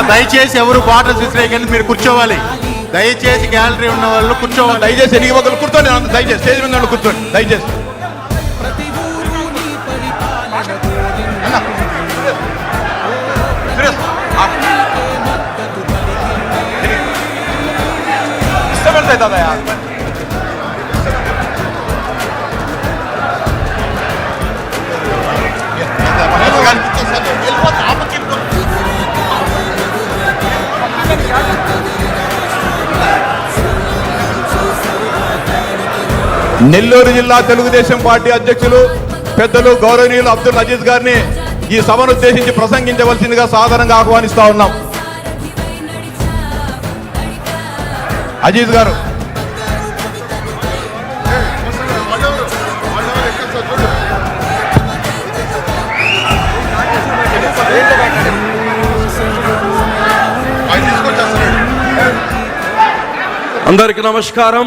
దయచేసి ఎవరు బాటలు విసిరేయకండి మీరు కూర్చోవాలి. దయచేసి గ్యాలరీ ఉన్న వాళ్ళు కూర్చోవాలి. దయచేసి ఎన్ని ఒకరు కూర్చోండి దయచేసి స్టేజ్ మీద కూర్చోండి దయచేసి. అన్న. సురేష్, నెల్లూరు జిల్లా తెలుగుదేశం పార్టీ అధ్యక్షులు పెద్దలు గౌరవనీయులు అబ్దుల్ అజీజ్ గారిని ఈ సభను ఉద్దేశించి ప్రసంగించవలసిందిగా సాధారణంగా ఆహ్వానిస్తా ఉన్నాం. అజీజ్ గారు. అందరికి నమస్కారం.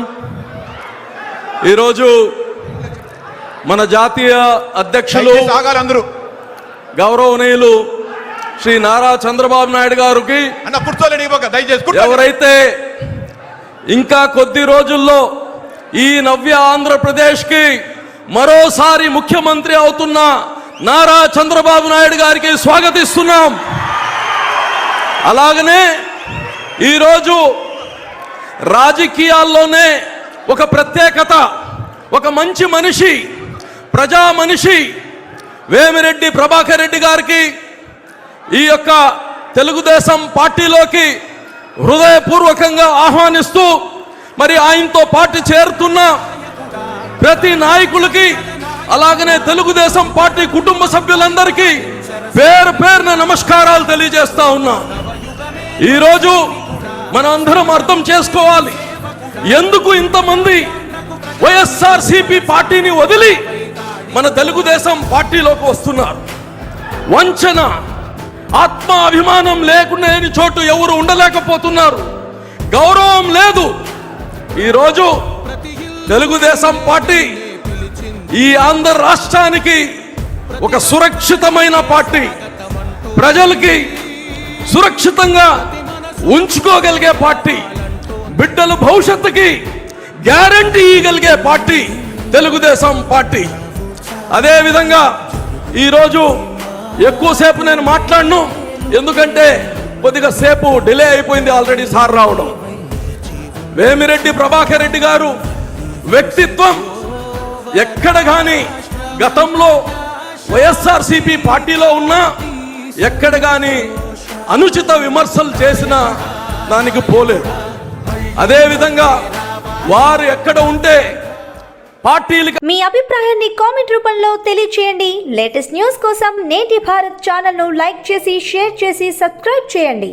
ఈరోజు మన జాతీయ అధ్యక్షులు అందరూ గౌరవనీయులు శ్రీ నారా చంద్రబాబు నాయుడు గారికి. ఎవరైతే ఇంకా కొద్ది రోజుల్లో ఈ నవ్య ఆంధ్రప్రదేశ్కి మరోసారి ముఖ్యమంత్రి అవుతున్న నారా చంద్రబాబు నాయుడు గారికి స్వాగతిస్తున్నాం అలాగనే ఈరోజు రాజకీయాల్లోనే ఒక ప్రత్యేకత ఒక మంచి మనిషి ప్రజా మనిషి వేమిరెడ్డి ప్రభాకర్ రెడ్డి గారికి ఈ యొక్క తెలుగుదేశం పార్టీలోకి హృదయపూర్వకంగా ఆహ్వానిస్తూ మరి ఆయనతో పాటు చేరుతున్న ప్రతి నాయకులకి అలాగనే తెలుగుదేశం పార్టీ కుటుంబ సభ్యులందరికీ పేరు పేరున నమస్కారాలు తెలియజేస్తా ఉన్నా. ఈరోజు మనం అందరం అర్థం చేసుకోవాలి. ఎందుకు ఇంతమంది వైఎస్ఆర్ సిపి పార్టీని వదిలి మన తెలుగుదేశం పార్టీలోకి వస్తున్నారు? వంచన ఆత్మ అభిమానం లేకుండా లేని చోటు ఎవరు ఉండలేకపోతున్నారు? గౌరవం లేదు. ఈరోజు తెలుగుదేశం పార్టీ ఈ ఆంధ్ర రాష్ట్రానికి ఒక సురక్షితమైన పార్టీ. ప్రజలకి సురక్షితంగా ఉంచుకోగలిగే పార్టీ. బిడ్డల భవిష్యత్తుకి గ్యారంటీ ఇవ్వగలిగే పార్టీ తెలుగుదేశం పార్టీ. అదేవిధంగా ఈరోజు ఎక్కువసేపు నేను మాట్లాడను ఎందుకంటే కొద్దిగా సేపు డిలే అయిపోయింది ఆల్రెడీ సార్ రావడం. వేమిరెడ్డి ప్రభాకర్ రెడ్డి గారు వ్యక్తిత్వం ఎక్కడ కానీ గతంలో వైఎస్ఆర్సిపి పార్టీలో ఉన్నా ఎక్కడ కానీ అనుచిత విమర్శలు చేసిన దానికి పోలేదు. అదేవిధంగా వారు ఎక్కడ ఉంటే పార్టీలకి మీ అభిప్రాయాన్ని కామెంట్ రూపంలో తెలియచేయండి. లేటెస్ట్ న్యూస్ కోసం నేటి భారత్ ఛానల్ను లైక్ చేసి షేర్ చేసి సబ్స్క్రైబ్ చేయండి.